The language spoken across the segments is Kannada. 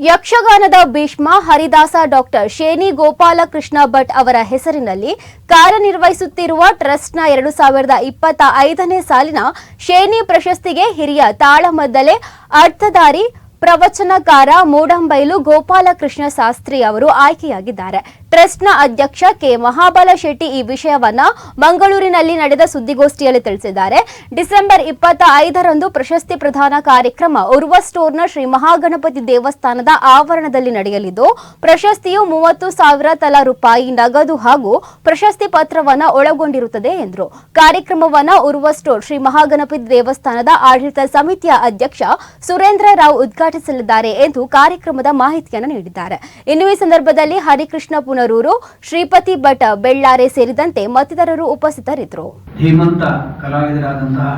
ಯಕ್ಷಗಾನದ ಭೀಷ್ಮ ಹರಿದಾಸ ಡಾಕ್ಟರ್ ಶೇನಿ ಗೋಪಾಲಕೃಷ್ಣ ಭಟ್ ಅವರ ಹೆಸರಿನಲ್ಲಿ ಕಾರ್ಯನಿರ್ವಹಿಸುತ್ತಿರುವ ಟ್ರಸ್ಟ್ನ ಎರಡು ಸಾವಿರದ ಇಪ್ಪತ್ತ ಐದನೇ ಸಾಲಿನ ಶೇನಿ ಪ್ರಶಸ್ತಿಗೆ ಹಿರಿಯ ತಾಳಮದ್ದಲೆ ಅರ್ಥಧಾರಿ ಪ್ರವಚನಕಾರ ಮೂಡಂಬೈಲು ಗೋಪಾಲಕೃಷ್ಣ ಶಾಸ್ತ್ರಿ ಅವರು ಆಯ್ಕೆಯಾಗಿದ್ದಾರೆ. ಟ್ರಸ್ಟ್ನ ಅಧ್ಯಕ್ಷ ಕೆ ಮಹಾಬಲ ಶೆಟ್ಟಿ ಈ ವಿಷಯವನ್ನ ಮಂಗಳೂರಿನಲ್ಲಿ ನಡೆದ ಸುದ್ದಿಗೋಷ್ಠಿಯಲ್ಲಿ ತಿಳಿಸಿದ್ದಾರೆ. ಡಿಸೆಂಬರ್ ಇಪ್ಪತ್ತ ಐದರಂದು ಪ್ರಶಸ್ತಿ ಪ್ರದಾನ ಕಾರ್ಯಕ್ರಮ ಉರ್ವ ಸ್ಟೋರ್ನ ಶ್ರೀ ಮಹಾಗಣಪತಿ ದೇವಸ್ಥಾನದ ಆವರಣದಲ್ಲಿ ನಡೆಯಲಿದ್ದು, ಪ್ರಶಸ್ತಿಯು ಮೂವತ್ತು ಸಾವಿರ ತಲಾ ರೂಪಾಯಿ ನಗದು ಹಾಗೂ ಪ್ರಶಸ್ತಿ ಪತ್ರವನ್ನು ಒಳಗೊಂಡಿರುತ್ತದೆ ಎಂದರು. ಕಾರ್ಯಕ್ರಮವನ್ನು ಉರ್ವ ಸ್ಟೋರ್ ಶ್ರೀ ಮಹಾಗಣಪತಿ ದೇವಸ್ಥಾನದ ಆಡಳಿತ ಸಮಿತಿಯ ಅಧ್ಯಕ್ಷ ಸುರೇಂದ್ರ ರಾವ್ ಉದ್ಘಾಟಿಸಲಿದ್ದಾರೆ ಎಂದು ಕಾರ್ಯಕ್ರಮದ ಮಾಹಿತಿಯನ್ನು ನೀಡಿದ್ದಾರೆ. ಇನ್ನು ಈ ಸಂದರ್ಭದಲ್ಲಿ ಹರಿಕೃಷ್ಣ ಪುನರೂರು ಶ್ರೀಪತಿ ಭಟ್ ಬೆಳ್ಳಾರೆ ಸೇರಿದಂತೆ ಮತ್ತಿತರರು ಉಪಸ್ಥಿತರಿದ್ದರು. ಧೀಮಂತ ಕಲಾವಿದರಾದಂತಹ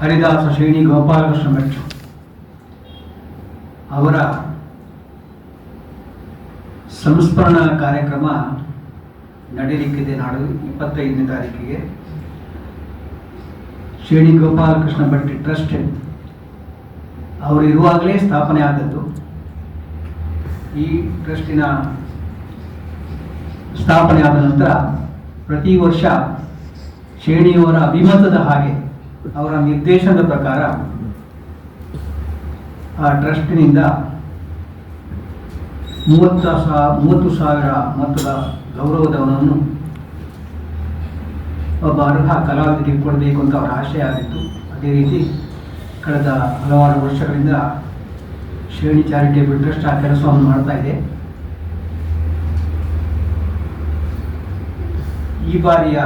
ಹರಿದಾಸ ಶ್ರೇಣಿ ಗೋಪಾಲಕೃಷ್ಣ ಭಟ್ ಅವರ ಸಂಸ್ಮರಣಾ ಕಾರ್ಯಕ್ರಮ ನಡೆಯಲಿಕ್ಕಿದೆ ನಾಡು ಇಪ್ಪತ್ತೈದನೇ ತಾರೀಕಿಗೆ. ಶ್ರೇಣಿ ಗೋಪಾಲಕೃಷ್ಣ ಭಟ್ ಟ್ರಸ್ಟ್ ಅವರು ಇರುವಾಗಲೇ ಸ್ಥಾಪನೆ ಆದದ್ದು. ಈ ಟ್ರಸ್ಟಿನ ಸ್ಥಾಪನೆ ಆದ ನಂತರ ಪ್ರತಿ ವರ್ಷ ಶೇಣಿಯವರ ಅಭಿಮತದ ಹಾಗೆ ಅವರ ನಿರ್ದೇಶನದ ಪ್ರಕಾರ ಆ ಟ್ರಸ್ಟಿನಿಂದ ಮೂವತ್ತ ಸಾ, ಮೂವತ್ತು ಸಾವಿರ ಮೊತ್ತದ ಗೌರವಧನವನ್ನು ಒಬ್ಬ ಅರ್ಹ ಕಲಾವಿದರಿಗೆ ಕೊಡಬೇಕು ಅಂತ ಅವರ ಆಶಯ ಆಗಿತ್ತು. ಅದೇ ರೀತಿ ಕಳೆದ ಹಲವಾರು ವರ್ಷಗಳಿಂದ ಶ್ರೇಣಿ ಚಾರಿಟೇಬಲ್ ಟ್ರಸ್ಟ್ ಆ ಕೆಲಸವನ್ನು ಮಾಡ್ತಾ ಇದೆ. ಈ ಬಾರಿಯ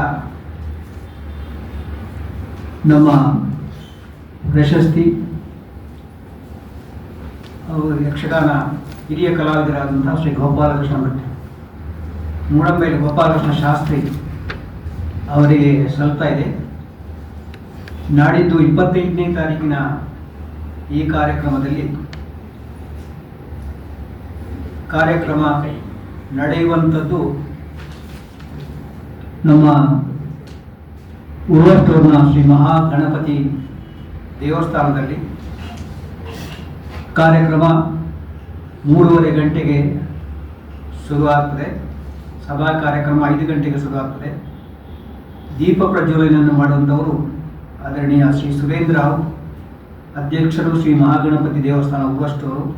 ನಮ್ಮ ಪ್ರಶಸ್ತಿ ಅವರು ಯಕ್ಷಗಾನ ಹಿರಿಯ ಕಲಾವಿದರಾದಂತಹ ಶ್ರೀ ಗೋಪಾಲಕೃಷ್ಣ ಭಟ್. ಮೂಡಂಬೈಲಿ ಗೋಪಾಲಕೃಷ್ಣ ಶಾಸ್ತ್ರಿ ಅವರಿಗೆ ಸಲ್ತಾ ಇದೆ. ನಾಡಿದ್ದು ಇಪ್ಪತ್ತೆಂಟನೇ ತಾರೀಕಿನ ಈ ಕಾರ್ಯಕ್ರಮದಲ್ಲಿ ಕಾರ್ಯಕ್ರಮ ನಡೆಯುವಂಥದ್ದು ನಮ್ಮ ಉರ್ವಸ್ತೂರ್ನ ಶ್ರೀ ಮಹಾಗಣಪತಿ ದೇವಸ್ಥಾನದಲ್ಲಿ ಕಾರ್ಯಕ್ರಮ ಮೂರುವರೆ ಗಂಟೆಗೆ ಶುರುವಾಗ್ತದೆ. ಸಭಾ ಕಾರ್ಯಕ್ರಮ ಐದು ಗಂಟೆಗೆ ಶುರುವಾಗ್ತದೆ. ದೀಪ ಪ್ರಜ್ವಲನೆಯನ್ನು ಮಾಡುವಂಥವರು ಆದರಣೀಯ ಶ್ರೀ ಸುರೇಂದ್ರಾವ್ ಅಧ್ಯಕ್ಷರು ಶ್ರೀ ಮಹಾಗಣಪತಿ ದೇವಸ್ಥಾನ ಉರ್ವಸ್ತೂರು